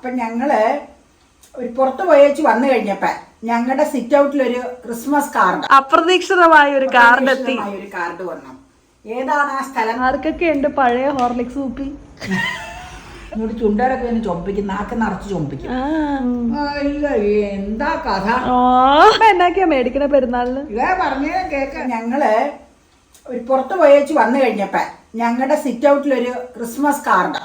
അപ്പം ഞങ്ങൾ ഒരു പുറത്ത് പോയേച്ച് വന്നു കഴിഞ്ഞപ്പോ ഞങ്ങളുടെ സിറ്റ് ഔട്ടിൽ ഒരു ക്രിസ്മസ് കാർഡ് അപ്രതീക്ഷിതമായ ഒരു കാർഡ് എത്തി. ഒരു കാർഡ് വന്നു. ഏതാണ് ആ സ്ഥലം? ആർക്കൊക്കെ ഉണ്ട് പഴയ ഹോർലിക്സ് കുപ്പി? ഇങ്ങോട്ട് ചുണ്ടരൊക്കെ വന്ന് ചൊമ്പിക്കും നാക്ക് നിറച്ച് ചൊമ്പിക്കും. അല്ല എന്താ കഥ? എന്നാക്കിയാ മേടിക്കണ പെരുന്നാളിന്? ഇതേ പറഞ്ഞ കേക്ക. ഞങ്ങൾ ഒരു പുറത്ത് പോയേച്ച് വന്നു കഴിഞ്ഞപ്പോ ഞങ്ങളുടെ സിറ്റ് ഔട്ടിൽ ഒരു ക്രിസ്മസ് കാർഡ്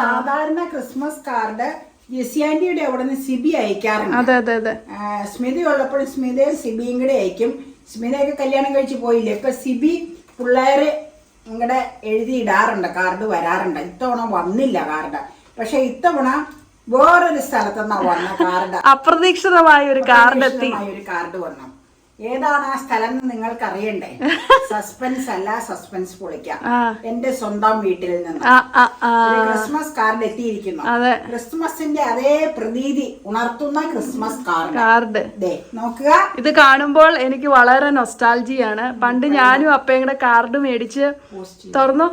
സാധാരണ ക്രിസ്മസ് കാർഡ് ജെസിയാൻഡിയുടെ അവിടെ നിന്ന് സിബി അയക്കാറുണ്ട്. അതെ അതെ അതെ. ആ, സ്മിതി ഉള്ളപ്പോഴും സ്മിതയും സിബിയും കൂടെ അയക്കും. സ്മിതയൊക്കെ കല്യാണം കഴിച്ച് പോയില്ലേ? ഇപ്പൊ സിബി പിള്ളേര് ഇങ്ങടെ എഴുതിയിടാറുണ്ട് കാർഡ് വരാറുണ്ട്. ഇത്തവണ വന്നില്ല കാർഡ് പക്ഷെ ഇത്തവണ വേറൊരു സ്ഥലത്തുനിന്നാണ് വന്ന കാർഡ് അപ്രതീക്ഷിതമായ ഒരു കാർഡ് എത്തി. ഒരു കാർഡ് വന്നു. ഏതാണ് ആ സ്ഥലം എന്ന് നിങ്ങൾക്ക് അറിയണ്ടേ സസ്പെൻസ് അല്ല സസ്പെൻസ് പൊളിക്കാം. എന്റെ സ്വന്തം വീട്ടിൽ നിന്ന്. ക്രിസ്മസ് കാർഡ് എത്തിയിരിക്കുന്നു. ക്രിസ്മസിന്റെ അതേ പ്രതീതി ഉണർത്തുന്ന ക്രിസ്മസ് കാർഡ് നോക്കുക. ഇത് കാണുമ്പോൾ എനിക്ക് വളരെ നൊസ്റ്റാൾജിയാണ് പണ്ട് ഞാനും അപ്പയുടെ കാർഡ് മേടിച്ച് തുറന്നു.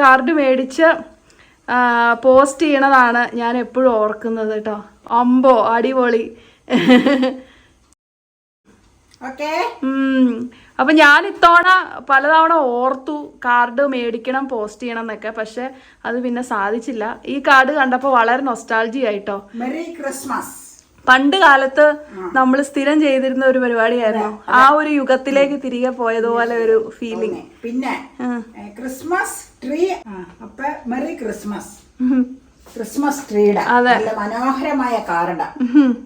കാർഡ് മേടിച്ച് പോസ്റ്റ് ചെയ്യണതാണ് ഞാൻ എപ്പോഴും ഓർക്കുന്നത് കേട്ടോ. അമ്പോ അടിപൊളി. അപ്പൊ ഞാൻ ഇത്തവണ പലതവണ ഓർത്തു കാർഡ് മേടിക്കണം പോസ്റ്റ് ചെയ്യണം എന്നൊക്കെ. പക്ഷെ അത് പിന്നെ സാധിച്ചില്ല. ഈ കാർഡ് കണ്ടപ്പോ വളരെ നൊസ്റ്റാൾജി ആയിട്ടോ. മെറി ക്രിസ്മസ് പണ്ട് കാലത്ത് നമ്മൾ സ്ഥിരം ചെയ്തിരുന്ന ഒരു പരിപാടിയായിരുന്നു. ആ ഒരു യുഗത്തിലേക്ക് തിരികെ പോയതുപോലെ ഒരു ഫീലിംഗ് പിന്നെ ക്രിസ്മസ് ട്രീ അപ്പൊ മെറി ക്രിസ്മസ് ക്രിസ്മസ് ട്രീയുടെ അതെ. മനോഹരമായ കാർഡ്.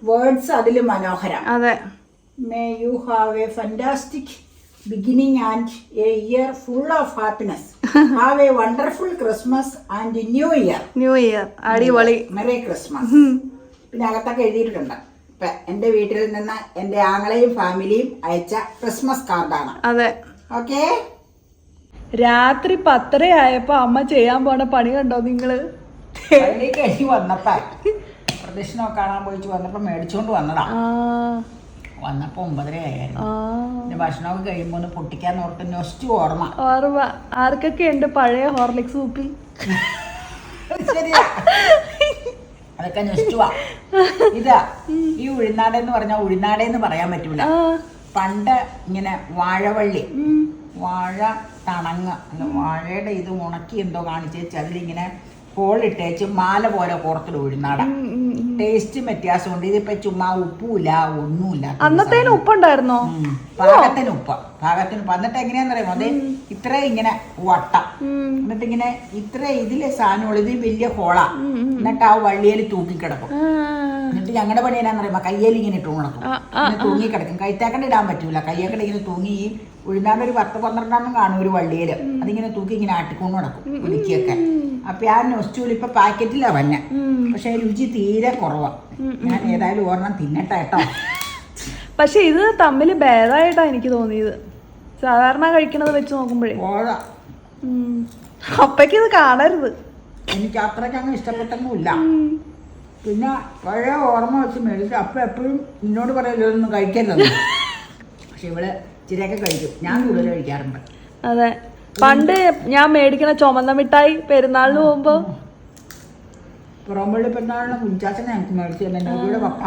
വേർഡ്സ് അതിലും മനോഹരം. അതെ. May you have a fantastic beginning and a year full of happiness have a wonderful Christmas and new year new year അടിപൊളി. മെറി ക്രിസ്മസ് പിന്നെ അകത്തൊക്കെ എഴുതിയിട്ടുണ്ട്. ഇപ്പൊ എന്റെ വീട്ടിൽ നിന്ന് എന്റെ ആങ്ങളെയും ഫാമിലിയും അയച്ച ക്രിസ്മസ് കാർഡാണ് അതെ. ഓക്കെ രാത്രി പത്തര ആയപ്പോ അമ്മ ചെയ്യാൻ പോണ പണി കണ്ടോ നിങ്ങൾ? കഴിഞ്ഞ് വന്നപ്പോ പ്രദക്ഷിണമൊക്കെ കാണാൻ പോയിച്ച് വന്നപ്പോ മേടിച്ചോണ്ട് വന്നതാ. വന്നപ്പോ ഒമ്പതരയായിരുന്നു. ഭക്ഷണമൊക്കെ കഴിയുമ്പോ ഒന്ന് പൊട്ടിക്കാൻ ഓർത്ത് നൊസ്റ്റു ഓർമ്മ. ഓർമ്മ. ആർക്കൊക്കെ ഉണ്ട് പഴയ ഹോർലിക്സ് കുപ്പി ശരിയാ. അതൊക്കെ നൊസ്റ്റുവാ ഇതാ ഈ ഉഴുന്നാട് എന്ന് പറഞ്ഞ പറഞ്ഞാൽ ഉഴുന്നാടെന്ന് പറയാൻ പറ്റൂല. പണ്ട് ഇങ്ങനെ വാഴവള്ളി വാഴ തണങ്ങ വാഴയുടെ ഇത് ഉണക്കി എന്തോ കാണിച്ചേച്ച് അതിലിങ്ങനെ ഹോളിട്ടേച്ച് മാല പോലെ പുറത്തിട്ട് ഉഴുന്നാട ടേസ്റ്റും വ്യത്യാസമുണ്ട് ഇതിപ്പോ ചുമ്മാ ഉപ്പുമില്ല ഒന്നുമില്ല. അന്നത്തേന് ഉപ്പുണ്ടായിരുന്നോ. പാകത്തിന് ഉപ്പ. പാകത്തിന് ഉപ്പ്. എന്നിട്ട് എങ്ങനെയാന്ന് പറയുമ്പോ അത് ഇത്ര ഇങ്ങനെ വട്ട. എന്നിട്ട് ഇങ്ങനെ ഇത്ര ഇതിലെ സാധനമുള്ള. ഇത് വലിയ ഹോളാ. എന്നിട്ട് ആ വള്ളിയിൽ തൂക്കിക്കിടക്കും. എന്നിട്ട് ഞങ്ങളുടെ പണി എന്നാന്ന് പറയുമ്പോ കയ്യിൽ ഇങ്ങനെ ഇട്ടു കിടക്കും തൂങ്ങിക്കിടക്കും ഇങ്ങനെ തൂങ്ങി കിടക്കും കൈത്താക്കണ്ട ഇടാൻ പറ്റൂല. കയ്യൊക്കെ ഇങ്ങനെ തൂങ്ങി ഈ ഉഴുന്നാണ്ട് ഒരു പത്ത് പന്ത്രണ്ടെണ്ണം കാണും ഒരു വള്ളിയിൽ അതിങ്ങനെ തൂക്കി ഇങ്ങനെ ആട്ടിക്കൊണ്ട് നടക്കും ഉടുക്കിയൊക്കെ അപ്പൊ ആ നൊസ്റ്റൂൽ ഇപ്പൊ പാക്കറ്റിലാ വന്നെ. പക്ഷെ രുചി തീരെ കുറവാ. ഞാൻ ഏതായാലും ഒരെണ്ണം തിന്നട്ടെ കേട്ടോ. പക്ഷെ ഇത് തമ്മിൽ ഭേദമായിട്ടാ എനിക്ക് തോന്നിയത്. സാധാരണ കഴിക്കണത് വെച്ച് നോക്കുമ്പോഴേ. അപ്പയ്ക്ക് ഇത് കാണരുത്. എനിക്ക് അത്രയ്ക്ക് അങ്ങ് ഇഷ്ടപ്പെട്ടൊന്നുമില്ല. പിന്നെ പഴയ ഓർമ്മ വെച്ച് മേടിച്ച് അപ്പ എപ്പോഴും നിന്നോട് പറയല്ലോ ഒന്നും കഴിക്കരുതെന്ന്. പക്ഷെ ഇവൾ ഇച്ചിരിയൊക്കെ കഴിക്കും. ഞാൻ കൂടുതൽ കഴിക്കാറുണ്ട്. അതെ. പണ്ട് ഞാൻ മേടിക്കുന്ന ചുമന്ന മിഠായി പെരുന്നാളിന് പോകുമ്പോ പുറമ്പള്ളി പെരുന്നാളിന് കുഞ്ചാച്ചനെ ഞങ്ങൾക്ക് മേടിച്ചു തന്നെ പപ്പ.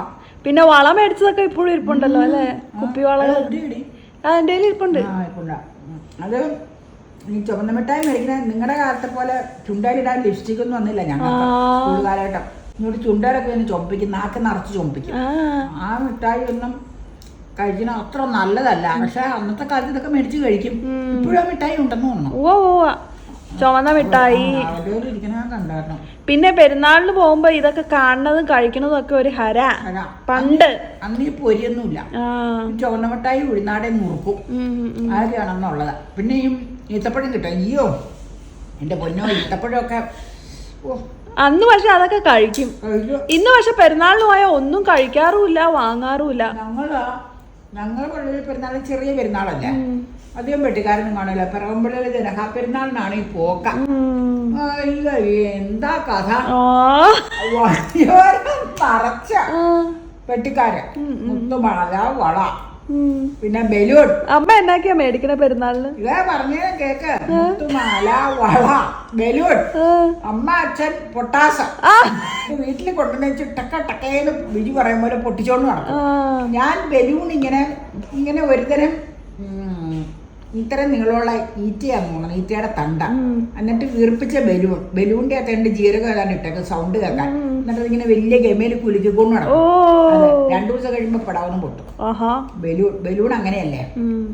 പിന്നെ വള മേടിച്ചതൊക്കെ ഇപ്പോഴും ഇരിപ്പുണ്ടല്ലോ അല്ലേ? കുപ്പി വളകൾ. ആ എന്റെ കയ്യിൽ ഇരിപ്പുണ്ട്. അത് ഈ ചുവന്ന മിഠായി മേടിക്കുന്ന നിങ്ങളുടെ കാലത്തെ പോലെ ചുണ്ടയിലിടാൻ ലിപ്സ്റ്റിക് ഒന്നും വന്നില്ല ഞങ്ങൾക്ക്. സ്കൂൾ കാലഘട്ടം ഇങ്ങോട്ട് ചുണ്ടയിലൊക്കെ ഒന്ന് ചൊമ്പിക്കും നാക്ക് നിറച്ച് ചൊമ്പിക്കും. ആ. ആ മിഠായി ഒന്നും കഴിക്കണ അത്ര നല്ലതല്ല. പക്ഷെ അന്നത്തെ കാലത്ത് ഇതൊക്കെ മേടിച്ച് കഴിക്കും. ഇപ്പോഴും മിഠായി ഉണ്ടെന്ന് തോന്നുന്നു. ഓ ഓ ചുമന്ന മിഠായി. പിന്നെ പെരുന്നാളിന് പോകുമ്പോ ഇതൊക്കെ കാണുന്നതും കഴിക്കണതും ഒക്കെ ഒരു ഹര. പണ്ട്. അന്ന് ഈ പൊരിയൊന്നുമില്ല. ചുവന്ന മിഠായി ഉഴുന്നാടെ നുറുക്കും. ഉം. പിന്നെ ഈ ഈത്തപ്പഴം കിട്ടും. അയ്യോ എന്റെ പൊന്നോ ഈത്തപ്പഴമൊക്കെ ഓ. അന്ന് പക്ഷെ അതൊക്കെ കഴിക്കും. ഇന്ന് പക്ഷെ പെരുന്നാളിന് പോയാൽ ഒന്നും കഴിക്കാറുമില്ല വാങ്ങാറുമില്ല. ഞങ്ങൾ ഞങ്ങൾ പള്ളിയിൽ പെരുന്നാൾ ചെറിയ പെരുന്നാളല്ലേ? അധികം വെട്ടിക്കാരൊന്നും കാണില്ല പിറകുമ്പള്ളിയിൽ ജനഹാ പെരുന്നാളിനാണ് ഈ പോക്ക. അയ്യോ എന്താ കഥ? ആ. വഴിയോരം നിറച്ച ആ. വെട്ടിക്കാര് മുത്തുമള വള. പിന്നെ ബലൂൺ. അമ്മ എന്നാക്കിയാ മേടിക്കണ പെരുന്നാളിന്? ഇതാ പറഞ്ഞ കേക്ക്. വള ബലൂൺ. അമ്മ അച്ഛൻ പൊട്ടാസ. വീട്ടിൽ കൊണ്ടുവന്ന് വെച്ച് ടക്ക ടക്കേന്ന് ബിജു പറയും പോലെ പൊട്ടിച്ചോണ്ട് നടക്കും. ഞാൻ ബലൂൺ ഇങ്ങനെ ഇങ്ങനെ ഒരുതരം ഇത്തരം നീളമുള്ള ഈറ്റയാണ് തോന്നണം ഈറ്റയുടെ തണ്ട. എന്നിട്ട് വീർപ്പിച്ച ബലൂൺ. ബലൂണിന്റെ അകത്ത് രണ്ട് ജീരകം ഏതാണ്ട് ഇട്ടേക്ക് സൗണ്ട് കേൾക്കാൻ. എന്നിട്ട് ഇങ്ങനെ വലിയ ഗമയിൽ കുലുക്കിക്കൊണ്ട് നടക്കും. രണ്ടു ദിവസം കഴിയുമ്പോ പടാവുന്ന പൊട്ടും. ബലൂൺ ബലൂൺ അങ്ങനെയല്ലേ?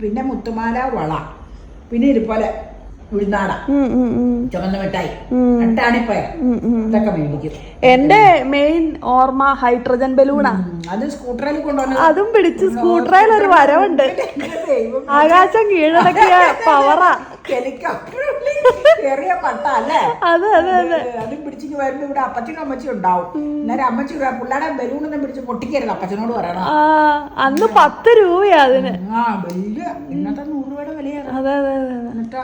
പിന്നെ മുത്തുമാല വള. പിന്നെ ഇതുപോലെ ഉഴുന്നാട. ചുമന്ന മിഠായി ഉം. ഇതൊക്കെ മേടിക്കും. എന്റെ മെയിൻ ഓർമ്മ ഹൈഡ്രജൻ ബലൂണാ. അത് സ്കൂട്ടറിൽ കൊണ്ടുവന്നത് അതും പിടിച്ച് സ്കൂട്ടറിൽ ഒരു വരവുണ്ട്. ആകാശം കീഴടക്കിയ പവറാ ചെറിയ പട്ട അല്ലേ? അതെ അതെ അതെ അതും. പിടിച്ചിട്ട് വരുമ്പോ ഇവിടെ അപ്പച്ചനും അമ്മച്ചും ഉണ്ടാവും. അന്നേരം അമ്മച്ചി പിള്ളേരെ ബലൂണൊന്നും പിടിച്ച് പൊട്ടിക്കരുത് അപ്പച്ചനോട് പറയണം. അന്ന് പത്ത് രൂപയാ അതിന്. ആ വലിയ ഇന്നത്തെ നൂറ് രൂപയുടെ വിലയാണ്. അതെ അതെ അതെ. എന്നിട്ട്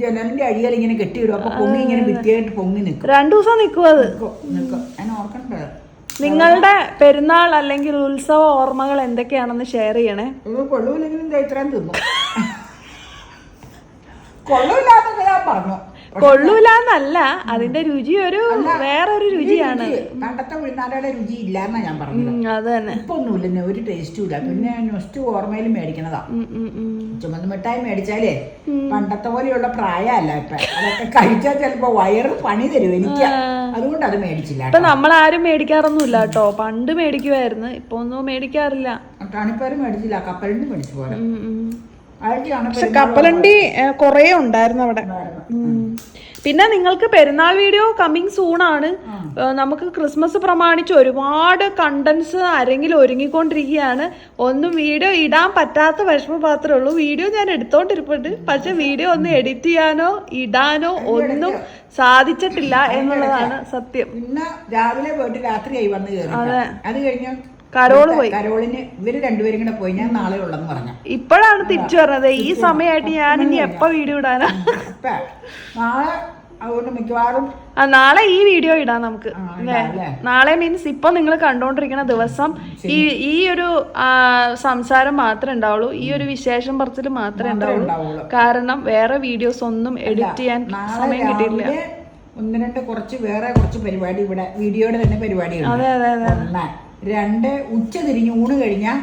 ജനലിന്റെ അടിയാൽ ഇങ്ങനെ കെട്ടിയിടും. അപ്പൊ പൊങ്ങി ഇങ്ങനെ ഭിത്തിയായിട്ട് പൊങ്ങി നിൽക്കും രണ്ടു ദിവസം നിൽക്കും അത്. നിൽക്കും നിൽക്കും ഞാൻ ഓർക്കണ്ടേ നിങ്ങളുടെ പെരുന്നാൾ അല്ലെങ്കിൽ ഉത്സവ ഓർമ്മകൾ എന്തൊക്കെയാണെന്ന് ഷെയർ ചെയ്യണേ? ദേ ഇത്രയും തിന്നു. കൊള്ളൂല്ലാത്ത ഞാൻ പറഞ്ഞു. കൊള്ളൂലെന്നല്ല. അതിന്റെ രുചി ഒരു വേറൊരു രുചിയാണ്. രുചി, പണ്ടത്തെ ഉഴുന്നാടയുടെ രുചി ഇല്ല എന്നാ ഞാൻ പറഞ്ഞത്. അത് തന്നെ. ഇപ്പൊ ഒന്നുമില്ല ഒരു ടേസ്റ്റും ഇല്ല. പിന്നെ നൊസ്റ്റ് ഓർമ്മയിൽ മേടിക്കണതാ. ചുമന്ന മിഠായി മേടിച്ചാലേ പണ്ടത്തെ പോലെയുള്ള പ്രായമല്ല ഇപ്പൊ. അതൊക്കെ കഴിച്ചാൽ ചിലപ്പോ വയറ് പണി തരും എനിക്ക്. അതുകൊണ്ട് അത് മേടിച്ചില്ല ഇപ്പൊ നമ്മളാരും മേടിക്കാറൊന്നുമില്ല കേട്ടോ. പണ്ട് മേടിക്കുമായിരുന്നു ഇപ്പൊ ഒന്നും മേടിക്കാറില്ല. തണിപ്പേര് മേടിച്ചില്ല. കപ്പലിന് മേടിച്ചു പോലെ. പക്ഷെ കപ്പലണ്ടി കൊറേ ഉണ്ടായിരുന്നു അവിടെ. ഉം. പിന്നെ നിങ്ങൾക്ക് പെരുന്നാൾ വീഡിയോ കമ്മിങ് സൂൺ ആണ്. നമുക്ക് ക്രിസ്മസ് പ്രമാണിച്ച് ഒരുപാട് കണ്ടന്റ്സ് ആരെങ്കിലും ഒരുങ്ങിക്കൊണ്ടിരിക്കുകയാണ്. ഒന്നും വീഡിയോ ഇടാൻ പറ്റാത്ത വിഷമം മാത്രമേ ഉള്ളൂ. വീഡിയോ ഞാൻ എടുത്തോണ്ടിരിപ്പുണ്ട്. പക്ഷെ വീഡിയോ ഒന്ന് എഡിറ്റ് ചെയ്യാനോ ഇടാനോ ഒന്നും സാധിച്ചിട്ടില്ല എന്നുള്ളതാണ് സത്യം. ഇന്ന് രാവിലെ പോയിട്ട് രാത്രിയായി വന്ന് കയറി അത്. കഴിഞ്ഞ കരോൾ പോയി. കരോളിന് ഇവർ രണ്ടുപേരും കൂടെ പോയി. ഞാൻ നാളെ ഉള്ളെന്ന് പറഞ്ഞു. ഇപ്പോഴാണ് തിരിച്ചു പറഞ്ഞത് ഈ സമയമായിട്ട് ഞാൻ ഇനി എപ്പോ വീഡിയോ ഇടാനാ? നാളെ അതുകൊണ്ട് മിക്കവാറും ആ നാളെ ഈ വീഡിയോ ഇടാം നമുക്ക്? നാളെ മീൻസ് ഇപ്പൊ നിങ്ങൾ കണ്ടോണ്ടിരിക്കുന്ന ദിവസം ഈ ഈ ഒരു സംസാരം മാത്രമേ ഉണ്ടാവുള്ളൂ. ഈ ഒരു വിശേഷം പറച്ചിൽ മാത്രമേ ഉണ്ടാവുള്ളൂ. കാരണം വേറെ വീഡിയോസ് ഒന്നും എഡിറ്റ് ചെയ്യാൻ സമയം കിട്ടിയില്ല ഒന്ന് രണ്ട് കുറച്ച് വേറെ കുറച്ച് പരിപാടി ഇവിടെ വീഡിയോയുടെ തന്നെ പരിപാടി അതെ അതെ അതെ. രണ്ട് ഉച്ച തിരിഞ്ഞ് ഊണ് കഴിഞ്ഞാൽ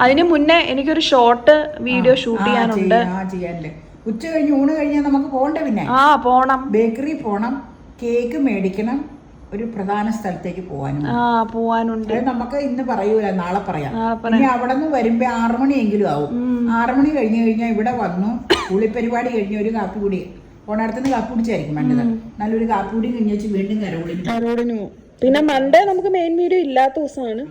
അതിന് മുന്നേ എനിക്കൊരു ഷോർട്ട് വീഡിയോ ഷൂട്ട് ചെയ്യാനുണ്ട്. ചെയ്യാനില്ല ഉച്ച കഴിഞ്ഞ് ഊണ് കഴിഞ്ഞാൽ നമുക്ക് പോകണ്ടേ പിന്നെ. ആ പോണം. ബേക്കറി പോണം. കേക്ക് മേടിക്കണം. ഒരു പ്രധാന സ്ഥലത്തേക്ക് പോകാനും ആ പോവാനുണ്ട്. അത് നമുക്ക് ഇന്ന് പറയൂല നാളെ പറയാം. നാളെ ഇനി അവിടെ നിന്ന് വരുമ്പോ ആറു മണിയെങ്കിലും ആവും. ആറു മണി കഴിഞ്ഞ് കഴിഞ്ഞാൽ ഇവിടെ വന്നു. പുളിപ്പരിപാടി കഴിഞ്ഞ് ഒരു കാപ്പി കൂടി. ഓണടത്തുനിന്ന് കാപ്പി കുടിച്ചായിരിക്കും വേണ്ടത്. നല്ലൊരു കാപ്പി കൂടി കഴിഞ്ഞ് വെച്ച് വീണ്ടും കരോടിന് പോവും പിന്നെ മൺഡേ നമുക്ക് മെയിൻ വീഡിയോ ഇല്ലാത്ത ദിവസമാണ്.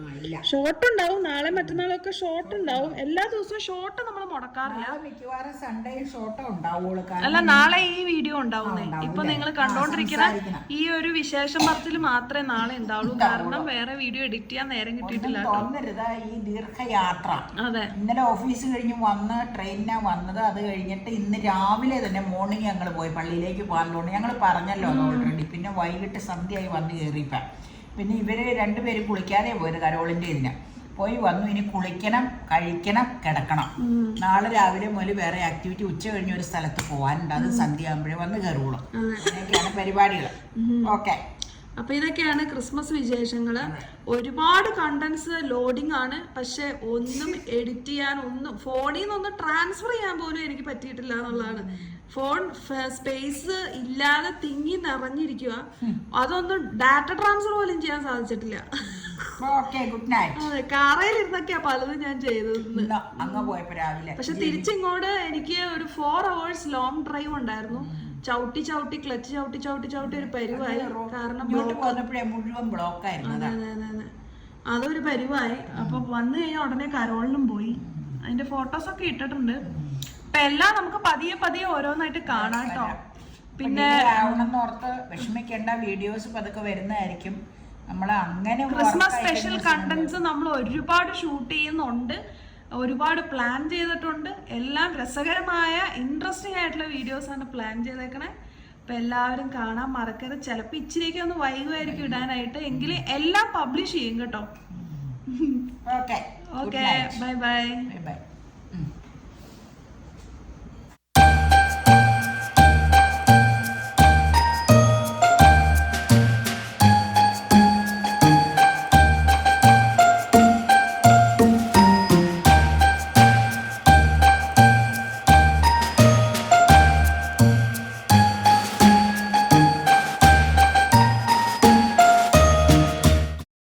ഷോർട്ട് ഉണ്ടാവും നാളെ മറ്റന്നാളൊക്കെ ഷോർട്ട് ഉണ്ടാവും. എല്ലാ ദിവസവും ഷോർട്ട് നമ്മൾ മുടക്കാറില്ല. മിക്കവാറും സൺഡേ ഷോർട്ട് ഉണ്ടാവുള്ളൂ. അല്ല നാളെ ഈ വീഡിയോ ഉണ്ടാവുന്നേ. ഉണ്ടാവും ഇപ്പൊ നിങ്ങൾ കണ്ടോണ്ടിരിക്കുന്ന ഈ ഒരു വിശേഷം പറച്ചിൽ മാത്രമേ നാളെ ഉണ്ടാവുള്ളൂ. കാരണം വേറെ വീഡിയോ എഡിറ്റ് ചെയ്യാൻ നേരം കിട്ടിയിട്ടില്ല ഈ ദീർഘയാത്ര. അതെ. ഇന്നലെ ഓഫീസ് കഴിഞ്ഞ് വന്ന് ട്രെയിനാ വന്നത് അത് കഴിഞ്ഞിട്ട് ഇന്ന് രാവിലെ തന്നെ മോർണിംഗ് ഞങ്ങൾ പോയി പള്ളിയിലേക്ക് പോകാനുള്ളതുകൊണ്ട് ഞങ്ങൾ പറഞ്ഞല്ലോ ഓൾറെഡി പിന്നെ വൈകിട്ട് സന്ധ്യയായി വന്ന് കയറിയപ്പം പിന്നെ ഇവർ രണ്ടുപേരും കുളിക്കാതെ പോയത് കരോളിന്റെ ഇതിന്. പോയി വന്നു ഇനി കുളിക്കണം കഴിക്കണം കിടക്കണം. നാളെ രാവിലെ മുതൽ വേറെ ആക്ടിവിറ്റി ഉച്ച കഴിഞ്ഞ ഒരു സ്ഥലത്ത് പോകാനുണ്ട് അത് സന്ധ്യ ആകുമ്പോഴേ വന്ന് കയറുള്ളൂ അങ്ങനെയൊക്കെയാണ് പരിപാടികൾ ഓക്കെ അപ്പൊ ഇതൊക്കെയാണ് ക്രിസ്മസ് വിശേഷങ്ങൾ. ഒരുപാട് കണ്ടന്റ്സ് ലോഡിംഗ് ആണ്. പക്ഷെ ഒന്നും എഡിറ്റ് ചെയ്യാൻ ഒന്നും ഫോണിൽ നിന്ന് നിന്നൊന്ന് ട്രാൻസ്ഫർ ചെയ്യാൻ പോലും എനിക്ക് പറ്റിയിട്ടില്ല എന്നുള്ളതാണ്. ഫോൺ സ്പേസ് ഇല്ലാതെ തിങ്ങി നിറഞ്ഞിരിക്കുക അതൊന്നും ഡാറ്റ ട്രാൻസ്ഫർ പോലും ചെയ്യാൻ സാധിച്ചിട്ടില്ല. ഗുഡ് നൈറ്റ് കാറയിലിരുന്നൊക്കെയാ പലതും ഞാൻ ചെയ്തത് ഇന്ന് അങ്ങ് പോയപ്പോ രാവിലെ. പക്ഷെ തിരിച്ചിങ്ങോട്ട് എനിക്ക് ഒരു ഫോർ അവേഴ്സ് ലോങ് ഡ്രൈവ് ഉണ്ടായിരുന്നു. ചവിട്ടി ചവിട്ടി ക്ലച്ച് ചവിട്ടി ചവിട്ടി ചവിട്ടി ഒരു പരിവായി. കാരണം മുഴുവൻ ബ്ലോക്ക് ആയിരുന്നു അതെ, അതെ, അതെ, അതെ. അതൊരു പരിവായി. അപ്പൊ വന്നു കഴിഞ്ഞാൽ ഉടനെ കരോളിനും പോയി. അതിന്റെ ഫോട്ടോസ് ഒക്കെ ഇട്ടിട്ടുണ്ട്. അപ്പൊ എല്ലാം നമുക്ക് പതിയെ പതിയെ ഓരോന്നായിട്ട് കാണാം കേട്ടോ. പിന്നെ ഓർത്ത് വിഷമിക്കേണ്ട വീഡിയോസ് പതുക്കെ വരുന്നതായിരിക്കും. നമ്മൾ അങ്ങനെ ക്രിസ്മസ് സ്പെഷ്യൽ കണ്ടന്റ്സ് നമ്മൾ ഒരുപാട് ഷൂട്ട് ചെയ്യുന്നുണ്ട്. ഒരുപാട് പ്ലാൻ ചെയ്തിട്ടുണ്ട്. എല്ലാം രസകരമായ ഇൻട്രസ്റ്റിംഗ് ആയിട്ടുള്ള വീഡിയോസ് ആണ് പ്ലാൻ ചെയ്തേക്കണേ. അപ്പൊ എല്ലാവരും കാണാൻ മറക്കരുത്. ചിലപ്പോൾ ഇച്ചിരിയൊക്കെ ഒന്ന് വൈകുമായിരിക്കും ഇടാനായിട്ട്. എങ്കിലും എല്ലാം പബ്ലിഷ് ചെയ്യും കേട്ടോ. Okay okay bye bye bye bye